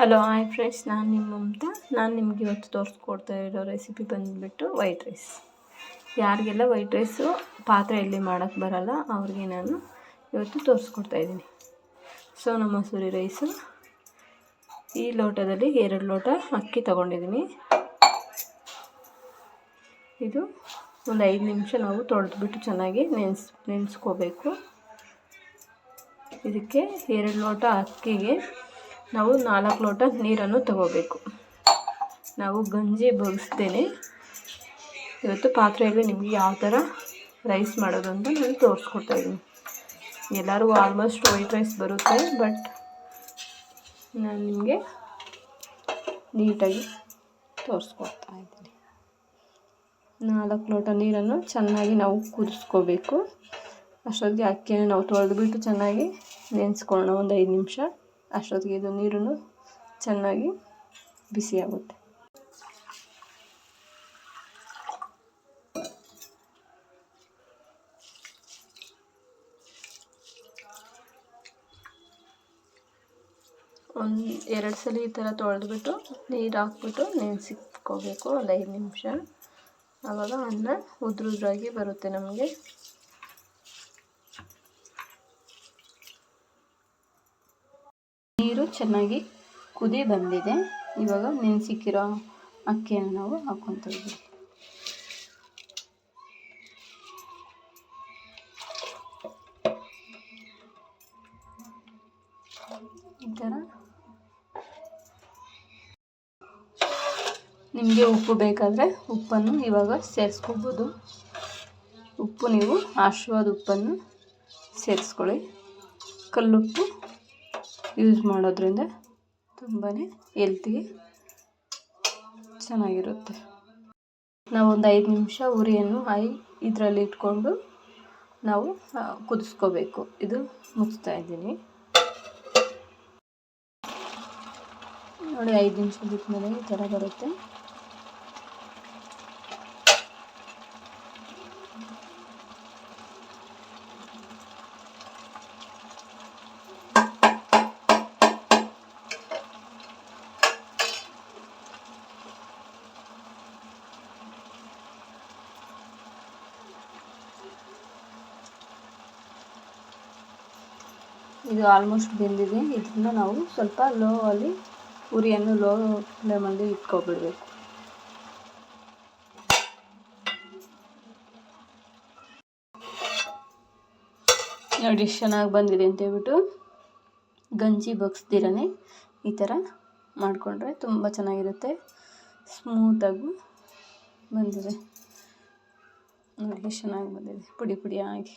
Hello, hi friends, ನಾನು ನಿಮ್ಮ ಮಮತಾ. ನಾನು ನಿಮ್ಗೆ ಇವತ್ತು ತೋರಿಸ್ಕೊಡ್ತಾ ಇರೋ ರೆಸಿಪಿ ಬಂದುಬಿಟ್ಟು ವೈಟ್ ರೈಸ್ ಯಾರಿಗೆಲ್ಲ ವೈಟ್ ರೈಸು ಪಾತ್ರೆಯಲ್ಲಿ ಮಾಡೋಕ್ಕೆ ಬರಲ್ಲ, ಅವ್ರಿಗೆ ನಾನು ಇವತ್ತು ತೋರಿಸ್ಕೊಡ್ತಾ ಇದ್ದೀನಿ. ನಮ್ಮ ಮಸೂರಿ ರೈಸು ಈ ಲೋಟದಲ್ಲಿ ಎರಡು ಲೋಟ ಅಕ್ಕಿ ತೊಗೊಂಡಿದ್ದೀನಿ. ಇದು ಒಂದು ಐದು ನಿಮಿಷ ನಾವು ತೊಳೆದ್ಬಿಟ್ಟು ಚೆನ್ನಾಗಿ ನೆನೆಸ್, ನೆನೆಸ್ಕೋಬೇಕು. ಇದಕ್ಕೆ ಎರಡು ಲೋಟ ಅಕ್ಕಿಗೆ ನಾವು ನಾಲ್ಕು ಲೋಟ ನೀರನ್ನು ತಗೋಬೇಕು. ನಾವು ಗಂಜಿ ಬಗ್ಸ್ತೇನೆ ಇವತ್ತು ಪಾತ್ರೆಯಲ್ಲಿ ನಿಮಗೆ ಯಾವ ಥರ ರೈಸ್ ಮಾಡೋದು ಅಂತ ನಾನು ತೋರಿಸ್ಕೊಡ್ತಾ ಇದ್ದೀನಿ ಎಲ್ಲರೂ ಆಲ್ಮೋಸ್ಟ್ ವೈಟ್ ರೈಸ್ ಬರುತ್ತೆ, ಬಟ್ ನಾನು ನಿಮಗೆ ನೀಟಾಗಿ ತೋರಿಸ್ಕೊಡ್ತಾ ಇದ್ದೀನಿ ನಾಲ್ಕು ಲೋಟ ನೀರನ್ನು ಚೆನ್ನಾಗಿ ನಾವು ಕುದಿಸ್ಕೋಬೇಕು. ಅಷ್ಟೊತ್ತಿಗೆ ಅಕ್ಕಿಯನ್ನು ನಾವು ತೊಳೆದುಬಿಟ್ಟು ಚೆನ್ನಾಗಿ ನೆನೆಸ್ಕೊಳ್ಳೋಣ, ಒಂದು ಐದು ನಿಮಿಷ. ಅಷ್ಟೊತ್ತಿಗೆ ಇದು ನೀರನ್ನು ಚೆನ್ನಾಗಿ ಬಿಸಿಯಾಗುತ್ತೆ. ಒಂದು ಎರಡು ಸಲ ಈ ಥರ ತೊಳೆದ್ಬಿಟ್ಟು ನೀರು ಹಾಕ್ಬಿಟ್ಟು ನೆನೆಸಿಟ್ಕೋಬೇಕು ಒಂದು ಐದು ನಿಮಿಷ. ಆವಾಗ ಅನ್ನ ಉದ್ರ ಉದ್ರಾಗಿ ಬರುತ್ತೆ ನಮಗೆ. ನೀರು ಚೆನ್ನಾಗಿ ಕುದಿ ಬಂದಿದೆ. ಇವಾಗ ನೆನೆಸಿಕ್ಕಿರೋ ಅಕ್ಕಿಯನ್ನು ನಾವು ಹಾಕ್ಕೊತ ಈ ಥರ. ನಿಮಗೆ ಉಪ್ಪು ಬೇಕಾದರೆ ಉಪ್ಪನ್ನು ಇವಾಗ ಸೇರಿಸ್ಕೋಬೋದು. ಉಪ್ಪು ನೀವು ಆಶೀರ್ವಾದ ಉಪ್ಪನ್ನು ಸೇರಿಸ್ಕೊಳ್ಳಿ. ಕಲ್ಲುಪ್ಪು ಯೂಸ್ ಮಾಡೋದ್ರಿಂದ ತುಂಬಾ ಎಲ್ತಿಗೆ ಚೆನ್ನಾಗಿರುತ್ತೆ. ನಾವು ಒಂದು ಐದು ನಿಮಿಷ ಉರಿಯನ್ನು ಐ ಇದರಲ್ಲಿ ಇಟ್ಕೊಂಡು ನಾವು ಕುದಿಸ್ಕೋಬೇಕು. ಇದು ಮುಚ್ತಾ ಇದ್ದೀನಿ. ನೋಡಿ, ಐದು ನಿಮಿಷ ಬಿಟ್ಟ ಈ ಥರ ಬರುತ್ತೆ. ಇದು ಆಲ್ಮೋಸ್ಟ್ ಬೆಂದಿದೆ. ಇದನ್ನು ನಾವು ಸ್ವಲ್ಪ ಲೋ ಅಲ್ಲಿ ಉರಿಯನ್ನು ಲೋ ಫ್ಲೇಮಲ್ಲಿ ಇಟ್ಕೊಬಿಡ್ಬೇಕು. ನೋಡಿ ಚೆನ್ನಾಗಿ ಬಂದಿದೆ ಅಂತ ಹೇಳ್ಬಿಟ್ಟು ಗಂಜಿ ಬಗ್ಸ್ದಿರನೇ ಈ ಥರ ಮಾಡಿಕೊಂಡ್ರೆ ತುಂಬ ಚೆನ್ನಾಗಿರುತ್ತೆ. ಸ್ಮೂತಾಗೂ ಬಂದಿದೆ. ನೋಡಿ ಚೆನ್ನಾಗಿ ಬಂದಿದೆ. ಪುಡಿ ಪುಡಿಯಾಗಿ